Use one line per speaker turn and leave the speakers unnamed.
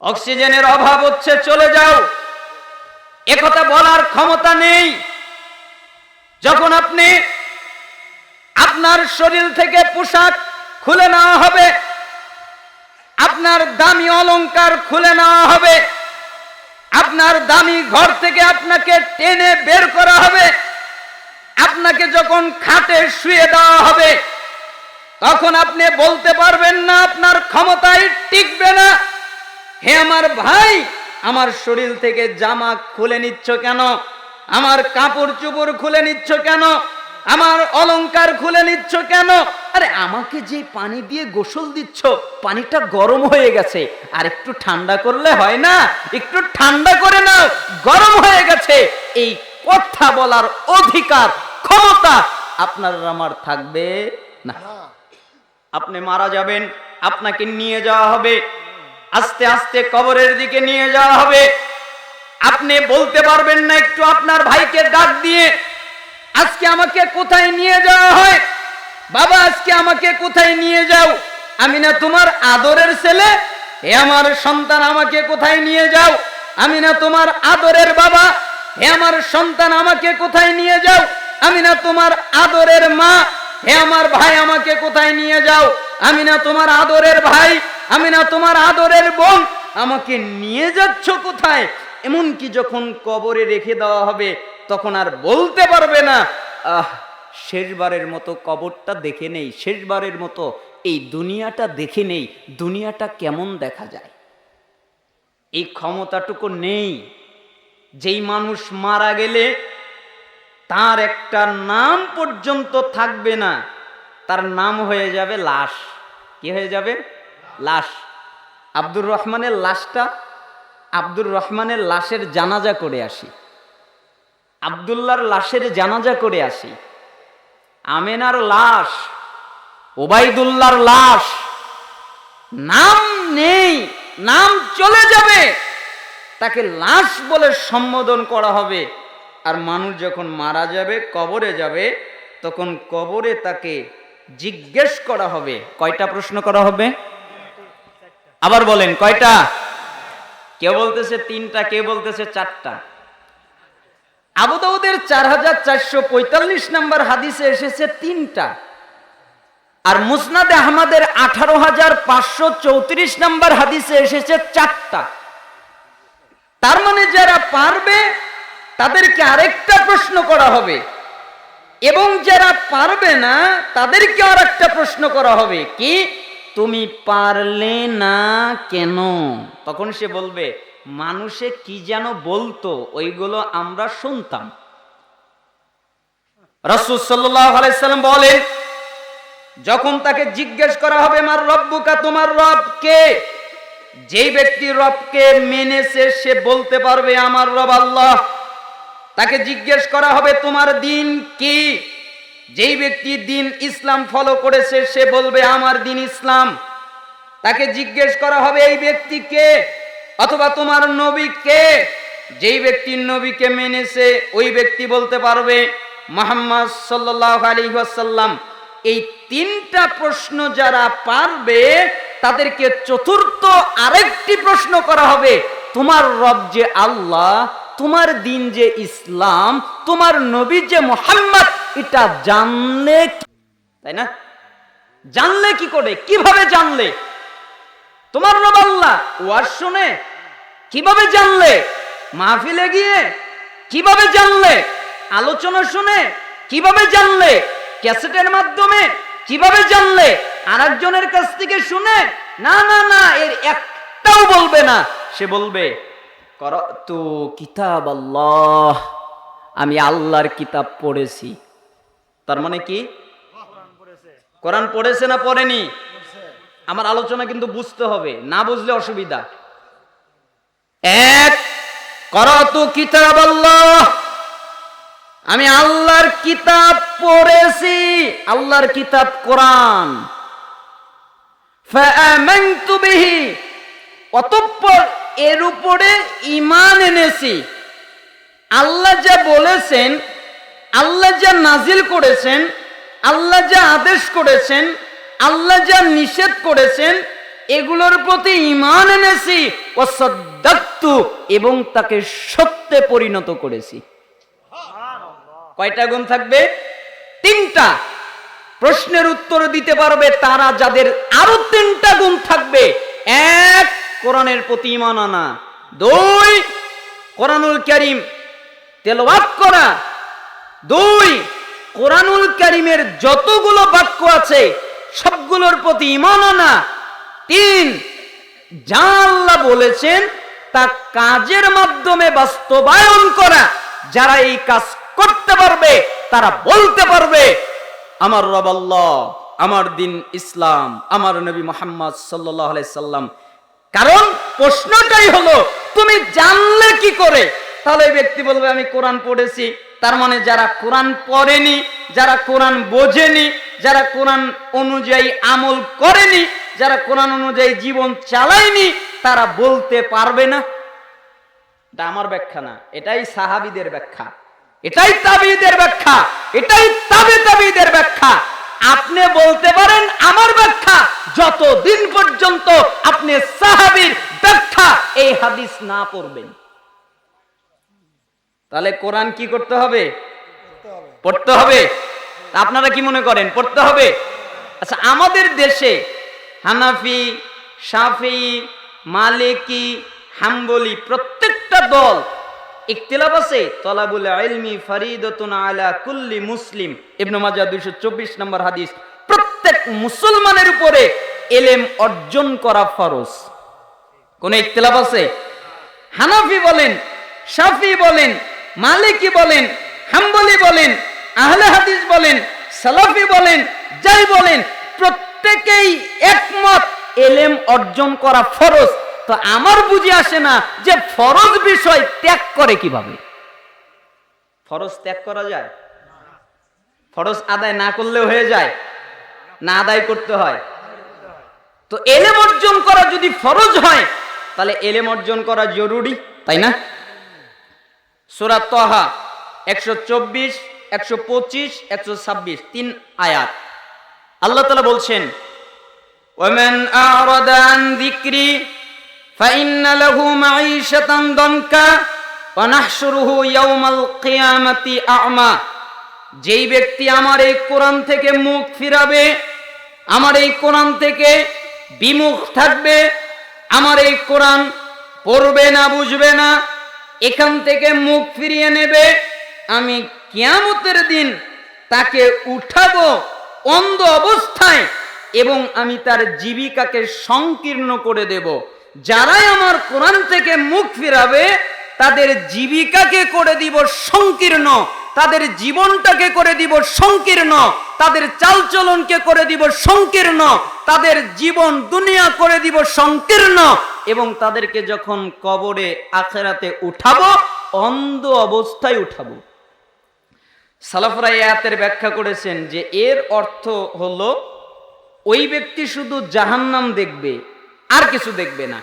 অক্সিজেনের অভাব হচ্ছে, চলে যাও। একথা বলার ক্ষমতা নেই। যখন আপনি আপনার শরীর থেকে পোশাক খুলে নেওয়া হবে, আপনার দামি অলংকার খুলে নেওয়া হবে, আপনার দামি ঘর থেকে আপনাকে টেনে বের করা হবে, আপনাকে যখন খাটে শুয়ে দেওয়া হবে, তখন আপনি বলতে পারবেন না, আপনার ক্ষমতায় টিকবে না। হে আমার ভাই আমার শরীর থেকে জামা খুলে নিচ্ছ কেন? আমার কাপড় চোপড় খুলে নিচ্ছ কেন? আমার অলংকার খুলে নিচ্ছ কেন? আরে আমাকে যে পানি দিয়ে গোসল দিচ্ছ পানিটা গরম হয়ে গেছে। আর একটু ঠান্ডা করলে হয় না? একটু ঠান্ডা করে নাও গরম হয়ে গেছে। এই কথা বলার অধিকার ক্ষমতা আপনার আমার থাকবে না। আপনি মারা যাবেন আপনাকে নিয়ে যাওয়া হবে। আস্তে আস্তে কবরের দিকে নিয়ে যাওয়া হবে। আপনি বলতে পারবেন না, একটু আপনার ভাইকে ডাক দিয়ে, আজকে আমাকে কোথায় নিয়ে যাওয়া হয়? বাবা, আজকে আমাকে কোথায় নিয়ে যাও? আমি না তোমার আদরের ছেলে? হে আমার সন্তান, আমাকে কোথায় নিয়ে যাও? আমি না তোমার আদরের বাবা? হে আমার সন্তান, আমাকে কোথায় নিয়ে যাও? আমি না তোমার আদরের মা? হে আমার ভাই, আমাকে কোথায় নিয়ে যাও? আমি না তোমার আদরের ভাই? আমি না তোমার আদরের বোন, আমাকে নিয়ে যাচ্ছ কোথায়? এমনকি যখন কবরে রেখে দেওয়া হবে, তখন আর বলতে পারবে না। আহ, শেষবারের মতো কবরটা দেখে নেই, শেষবারের মতো এই দুনিয়াটা দেখে নেই। দুনিয়াটা কেমন দেখা যায়? এই ক্ষমতাটুকু নেই। যেই মানুষ মারা গেলে তার একটা নাম পর্যন্ত থাকবে না। তার নাম হয়ে যাবে লাশ। কি হয়ে যাবে? লাশ। আব্দুর রহমানের লাশটা আব্দুর রহমানের লাশের জানাজা করে আসি। আবদুল্লার লাশের জানাজা করে আসি। আমেনার লাশ ওবাইদুল্লার লাশ, নাম নেই, নাম চলে যাবে। তাকে লাশ বলে সম্বোধন করা হবে। আর মানুষ যখন মারা যাবে, কবরে যাবে, তখন কবরে তাকে জিজ্ঞেস করা হবে। কয়টা প্রশ্ন করা হবে? আবার বলেন, কয়টা? কেউ বলতেছে তিনটা কেউ বলতেছে চারটা? আবু দাউদের চার হাজার চারশো পঁয়তাল্লিশ নম্বর হাদিসে এসেছে তিনটা। আর মুসনাদে আহমদের আঠারো হাজার পাঁচশো চৌত্রিশ নম্বর হাদিসে এসেছে চারটা। তার মানে যারা পারবে, তাদেরকে আরেকটা প্রশ্ন করা হবে। এবং যারা পারবে না তাদেরকে আর একটা প্রশ্ন করা হবে। কি? তুমি পারলে না কেন? তখন সে বলবে, মানুষে কি যেন বলতো, ওইগুলো আমরা শুনতাম। রসুল আলাইসাল্লাম বলেন যখন তাকে জিজ্ঞেস করা হবে, মার রব্বুকা, তোমার রব কে? যেই ব্যক্তি রবকে মেনেছে, সে বলতে পারবে, আমার রব আল্লাহ। তাকে জিজ্ঞেস করা হবে, তোমার দিন কি? যেই ব্যক্তি দিন ইসলাম ফলো করেছে, সে বলবে, আমার দিন ইসলাম। তাকে জিজ্ঞেস করা হবে, এই ব্যক্তি কে? অথবা, তোমার নবী কে? যেই ব্যক্তির নবীকে মেনেছে, ওই ব্যক্তি বলতে পারবে, মোহাম্মদ সাল্লাহ আলী ওয়াসাল্লাম। এই তিনটা প্রশ্ন যারা পারবে, তাদেরকে চতুর্থ আরেকটি প্রশ্ন করা হবে, তোমার রব যে আল্লাহ, তোমার দিন যে ইসলাম, তোমার নবী যে মোহাম্মদ এটা জানলে তাই না? জানলে কি করে কীভাবে জানলে? তোমার রব আল্লাহ ওয়াজ শুনে কীভাবে জানলে? মাহফিলে গিয়ে কীভাবে জানলে? আলোচনা শুনে কীভাবে জানলে? ক্যাসেটের মাধ্যমে কীভাবে জানলে? আরেকজনের কাছ থেকে শুনে না না না, এর একটাও বলবে না, সে বলবে তু কিতাব আল্লাহ, আমি আল্লাহর কিতাব পড়েছি। তার মানে কি? কোরআন পড়েছে না পড়েনি? আমার আলোচনা কিন্তু বুঝতে হবে, না বুঝলে অসুবিধা। এক, করতু কিতাব আল্লাহ আমি আল্লাহর কিতাব পড়েছি, আল্লাহর কিতাব কোরআন। অতঃপর এর উপরে ঈমান এনেছি। আল্লাহ যা বলেছেন আল্লাহ যা নাজিল করেছেন, আল্লাহ যা আদেশ করেছেন, আল্লাহ যা নিষেধ করেছেন, এগুলোর প্রতি ইমান এনেছি ও সদ্দাক্তু এবং তাকে সত্যে পরিণত করেছি। কয়টা গুণ থাকবে? তিনটা। প্রশ্নের উত্তর দিতে পারবে তারা যাদের আরও তিনটা গুণ থাকবে। এক, কোরআনের প্রতি ইমান আনা। দুই, কোরআনুল করিম তেলাওয়াত করা। দুই, কোরআনুল করিমের যতগুলো বাক্য আছে, সবগুলোর প্রতি ইমান আনা তিন, যা আল্লাহ বলেছেন, তা কাজের মাধ্যমে বাস্তবায়ন করা। যারা এই কাজ করতে পারবে, তারা বলতে পারবে, আমার রব আল্লাহ, আমার দিন ইসলাম, আমার নবী মোহাম্মদ সাল্লাহ সাল্লাম। কারণ প্রশ্নটাই হলো, তুমি জানলে কি করে? তাহলে এই ব্যক্তি বলবে, আমি কোরআন পড়েছি। তার মানে যারা কোরআন পড়েনি, যারা কোরআন বোঝেনি, যারা কোরআন অনুযায়ী আমল করেনি, যারা কোরআন অনুযায়ী জীবন চালায়নি, তারা বলতে পারবে না। এটা আমার ব্যাখ্যা না, এটাই সাহাবিদের ব্যাখ্যা। এটাই তাবিদের ব্যাখ্যা, এটাই তাবে তাবিদের ব্যাখ্যা। আপনি বলতে পারেন আমার ব্যাখ্যা, যতদিন পর্যন্ত আপনি সাহাবির ব্যাখ্যা এই হাদিস না পড়বেন। তাহলে কোরআন কি করতে হবে? পড়তে হবে। আপনারা কি মনে করেন পড়তে হবে? আচ্ছা আমাদের দেশে হানাফি সাফি মালিকি হাম্বলি প্রত্যেকটা দল ইখতিলাফ আছে। তলাবুল ইলমি ফরিদতুন আলা কুল্লি মুসলিম। ইবনে মাজাহ 224 নম্বর হাদিস। প্রত্যেক মুসলমানের উপরে এলেম অর্জন করা ফরজ। কোন ইখতিলাফ আছে? হানাফি বলেন শাফি বলেন মালিকি বলেন, হাম্বলি বলেন, আহলে হাদিস বলেন, সালাফি বলেন, যাই বলেন, প্রত্যেকেই একমত, এলেম অর্জন করা ফরজ। তো আমার বুঝে আসে না যে ফরজ বিষয় ত্যাগ করে কীভাবে। ফরজ ত্যাগ করা যায়? ফরজ আদায় না করলেও হয়ে যায়, না আদায় করতে হয়। তো এলেম অর্জন করা যদি ফরজ হয়, তাহলে এলেম অর্জন করা জরুরি, তাই না? সুরাত তহা একশো চব্বিশ একশো পঁচিশ একশো ছাব্বিশ তিন আয়াত আল্লাহ তালা বলছেন ومن أعرض عن ذكري فإن له معيشة ضنكا ونحشره يوم القيامة أعمى যেই ব্যক্তি আমার এই কোরআন থেকে মুখ ফিরাবে আমার এই কোরআন থেকে বিমুখ থাকবে আমার এই কোরআন পড়বে না বুঝবে না এখান থেকে মুখ ফিরিয়ে নেবে। আমি কিয়ামতের দিন তাকে উঠাবো অন্ধ অবস্থায় এবং আমি তার জীবিকাকে সংকীর্ণ করে দেব। যারাই আমার কোরআন থেকে মুখ ফিরাবে, তাদের জীবিকাকে করে দিব সংকীর্ণ, তাদের জীবনটাকে করে দিব সংকীর্ণ, তাদের চালচলনকে করে দিব সংকীর্ণ, তাদের জীবন দুনিয়া করে দিব সংকীর্ণ। এবং তাদেরকে যখন কবরে আখেরাতে উঠাবো, অন্ধ অবস্থায় উঠাবো। সালাফরা আয়াতের ব্যাখ্যা করেছেন যে এর অর্থ হলো, ওই ব্যক্তি শুধু জাহান্নাম দেখবে, আর কিছু দেখবে না।